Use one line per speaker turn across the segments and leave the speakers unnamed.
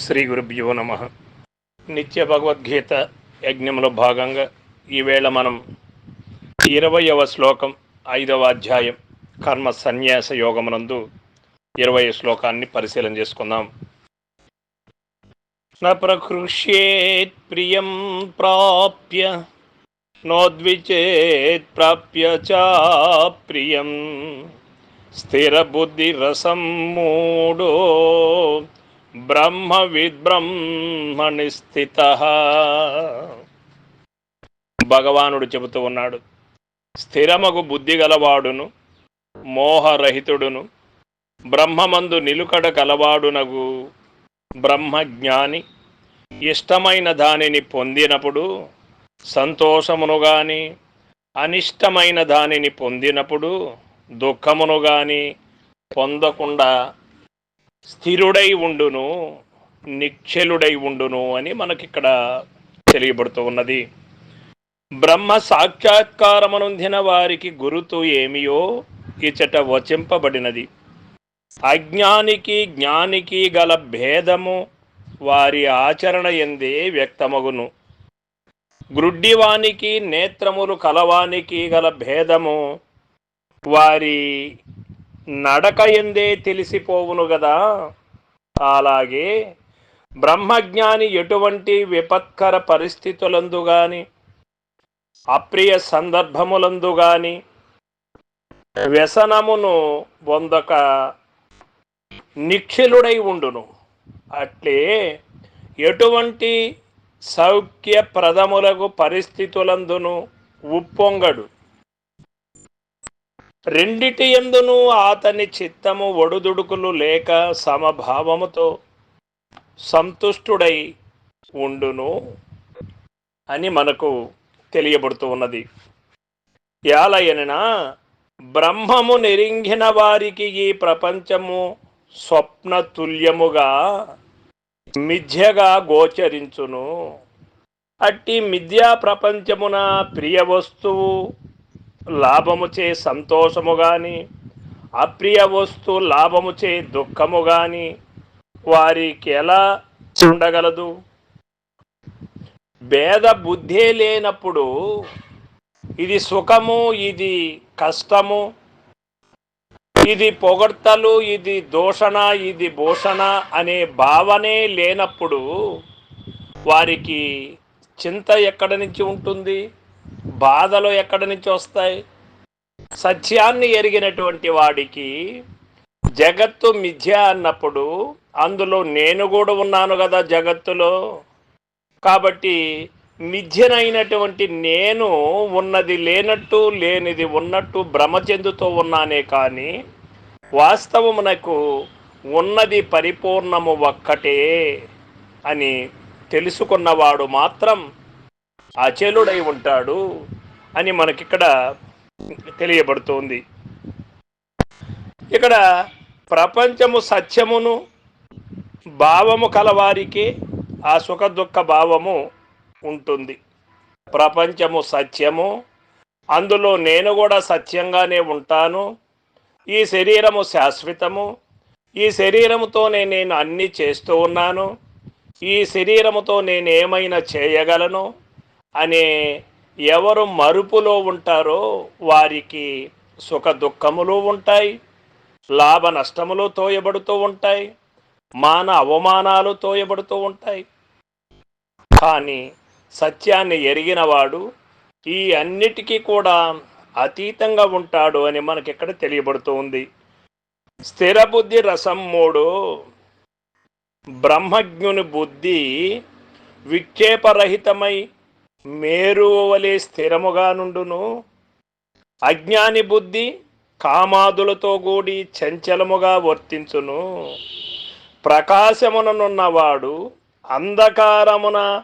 శ్రీ గురుభ్యో నమ. నిత్య భగవద్గీత యజ్ఞంలో భాగంగా ఈవేళ మనం ఇరవయవ శ్లోకం ఐదవ అధ్యాయం కర్మ సన్యాస యోగమునందు ఇరవై శ్లోకాన్ని పరిశీలన చేసుకుందాం. న ప్రకృష్యేత్ ప్రియం ప్రాప్య నోద్విచేత్ ప్రాప్య చా ప్రియం. స్థిరబుద్ధిరసం మూడో బ్రహ్మ విద్బ్రహ్మణి స్థిత. భగవానుడు చెబుతూ ఉన్నాడు స్థిరమగు బుద్ధి గలవాడును మోహరహితుడును బ్రహ్మమందు నిలుకడ కలవాడునగు బ్రహ్మజ్ఞాని ఇష్టమైన దానిని పొందినప్పుడు సంతోషమును గాని అనిష్టమైన దానిని పొందినప్పుడు దుఃఖమును గాని పొందకుండా స్థిరుడై ఉండును నిక్షలుడై ఉండును అని మనకిక్కడ తెలియబడుతూ ఉన్నది. బ్రహ్మ సాక్షాత్కారమనుందిన వారికి గురుతు ఏమియో ఇచట వచింపబడినది. అజ్ఞానికి జ్ఞానికి గల భేదము వారి ఆచరణ ఎందే వ్యక్తమగును. గ్రుడ్డివానికి నేత్రములు కలవానికి గల భేదము వారి నడక ఎందే తెలిసిపోవును గదా. అలాగే బ్రహ్మజ్ఞాని ఎటువంటి విపత్కర పరిస్థితులందు గాని అప్రియ సందర్భములందు గాని వ్యసనమును పొందక నిఖిలుడై ఉండును. అట్లే ఎటువంటి సౌఖ్యప్రదములకు పరిస్థితులందును ఉప్పొంగడు. రెండిటి ఎందును అతని చిత్తము ఒడుదుడుకులు లేక సమభావముతో సంతుష్టుడై ఉండును అని మనకు తెలియబడుతూ ఉన్నది. యాలయనన బ్రహ్మము నెరింగిన వారికి ఈ ప్రపంచము స్వప్న తుల్యముగా మిథ్యగా గోచరించును. అట్టి మిథ్యా ప్రపంచమున ప్రియ వస్తువు లాభముచే సంతోషము గాని అప్రియ వస్తు లాభముచే దుఃఖము గాని వారికి ఎలా ఉండగలదు? భేద బుద్ధే లేనప్పుడు ఇది సుఖము ఇది కష్టము ఇది పొగడ్తలు ఇది దోషణ ఇది భూషణ అనే భావనే లేనప్పుడు వారికి చింత ఎక్కడి నుంచి ఉంటుంది? బాధలు ఎక్కడి నుంచి వస్తాయి? సత్యాన్ని ఎరిగినటువంటి వాడికి జగత్తు మిథ్య అన్నప్పుడు అందులో నేను కూడా ఉన్నాను కదా జగత్తులో. కాబట్టి మిథ్యనైనటువంటి నేను ఉన్నది లేనట్టు లేనిది ఉన్నట్టు భ్రమ చెందుతూ ఉన్నానే కానీ వాస్తవమునకు ఉన్నది పరిపూర్ణము ఒక్కటే అని తెలుసుకున్నవాడు మాత్రం అచలుడై ఉంటాడు అని మనకిక్కడ తెలియబడుతోంది. ఇక్కడ ప్రపంచము సత్యమును భావము కలవారికి ఆ సుఖ దుఃఖ భావము ఉంటుంది. ప్రపంచము సత్యము అందులో నేను కూడా సత్యంగానే ఉంటాను. ఈ శరీరము శాశ్వతము ఈ శరీరముతోనే నేను అన్ని చేస్తూ ఉన్నాను. ఈ శరీరముతో నేను ఏమైనా చేయగలను? అనే ఎవరు మరుపులో ఉంటారో వారికి సుఖ దుఃఖములు ఉంటాయి లాభ నష్టములు తోయబడుతూ ఉంటాయి మాన అవమానాలు తోయబడుతూ ఉంటాయి. కానీ సత్యాన్ని ఎరిగినవాడు ఈ అన్నిటికీ కూడా అతీతంగా ఉంటాడు అని మనకి ఇక్కడ తెలియబడుతూ ఉంది. స్థిర బుద్ధి రసం మూడు బ్రహ్మజ్ఞుని బుద్ధి విక్షేపరహితమై మేరువలే స్థిరముగా నుండును. అజ్ఞాని బుద్ధి కామాదులతో కూడి చంచలముగా వర్తించును. ప్రకాశముననున్నవాడు అంధకారమున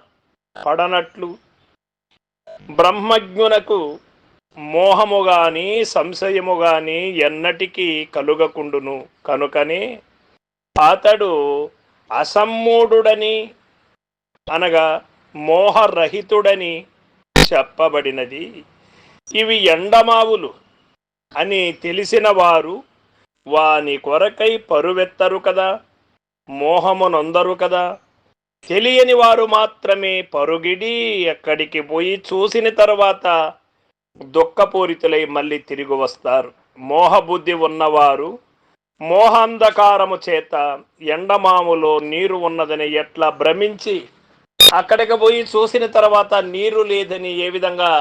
పడనట్లు బ్రహ్మజ్ఞునకు మోహము గాని సంశయము గాని ఎన్నటికీ కలుగకుండును. కనుకనే అతడు అసమ్మూఢుడని అనగా మోహరహితుడని చెప్పబడినది. ఇవి ఎండమావులు అని తెలిసిన వారు వాని కొరకై పరువెత్తరు కదా మోహమునొందరు కదా. తెలియని వారు మాత్రమే పరుగిడి ఎక్కడికి పోయి చూసిన తర్వాత దుఃఖపూరితులై మళ్ళీ తిరిగి వస్తారు. మోహబుద్ధి ఉన్నవారు మోహాంధకారము చేత ఎండమాములో నీరు ఉన్నదని ఎట్లా భ్రమించి అక్కడికి పోయి చూసిన తర్వాత నీరు లేదని ఏ విధంగా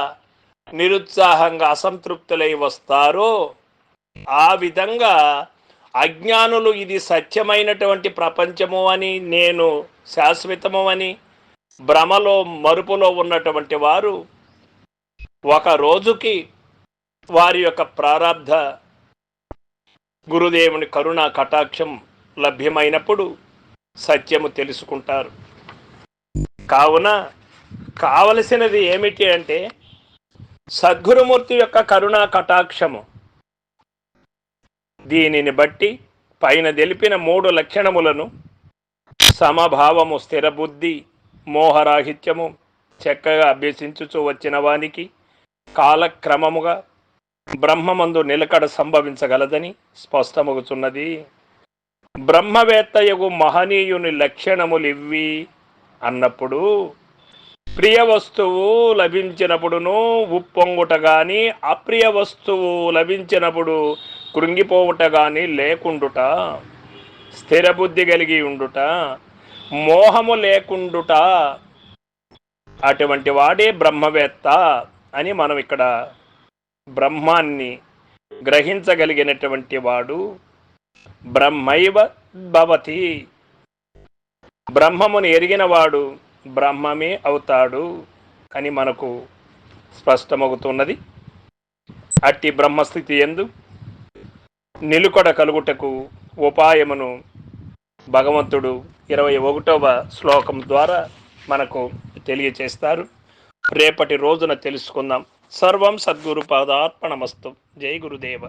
నిరుత్సాహంగా అసంతృప్తులై వస్తారో ఆ విధంగా అజ్ఞానులు ఇది సత్యమైనటువంటి ప్రపంచము అని నేను శాశ్వతము అని భ్రమలో మరుపులో ఉన్నటువంటి వారు ఒక రోజుకి వారి యొక్క ప్రారంధ గురుదేవుని కరుణా కటాక్షం లభ్యమైనప్పుడు సత్యము తెలుసుకుంటారు. కావున కావలసినది ఏమిటి అంటే సద్గురుమూర్తి యొక్క కరుణా కటాక్షము. దీనిని బట్టి పైన తెలిపిన మూడు లక్షణములను సమభావము స్థిరబుద్ధి మోహరాహిత్యము చక్కగా అభ్యసించుచూ వచ్చిన వానికి కాలక్రమముగా బ్రహ్మమందు నిలకడ సంభవించగలదని స్పష్టమగుచున్నది. బ్రహ్మవేత్తయగు మహనీయుని లక్షణములివ్వి అన్నప్పుడు ప్రియ వస్తువు లభించినప్పుడును ఉప్పొంగుట గాని అప్రియ వస్తువు లభించినప్పుడు కృంగిపోవుట గాని లేకుండుట స్థిరబుద్ధి కలిగి ఉండుట మోహము లేకుండుట అటువంటి వాడే బ్రహ్మవేత్త అని మనం ఇక్కడ బ్రహ్మాన్ని గ్రహించగలిగినటువంటి వాడు బ్రహ్మైవ భవతి. బ్రహ్మమును ఎరిగినవాడు బ్రహ్మమే అవుతాడు అని మనకు స్పష్టమవుతున్నది అట్టి బ్రహ్మస్థితి ఎందు నిలుకొడ కలుగుటకు ఉపాయమును భగవంతుడు ఇరవై ఒకటవ శ్లోకం ద్వారా మనకు తెలియచేస్తారు. రేపటి రోజున తెలుసుకుందాం. సర్వం సద్గురు పాదార్పణమస్తు. జై గురుదేవ.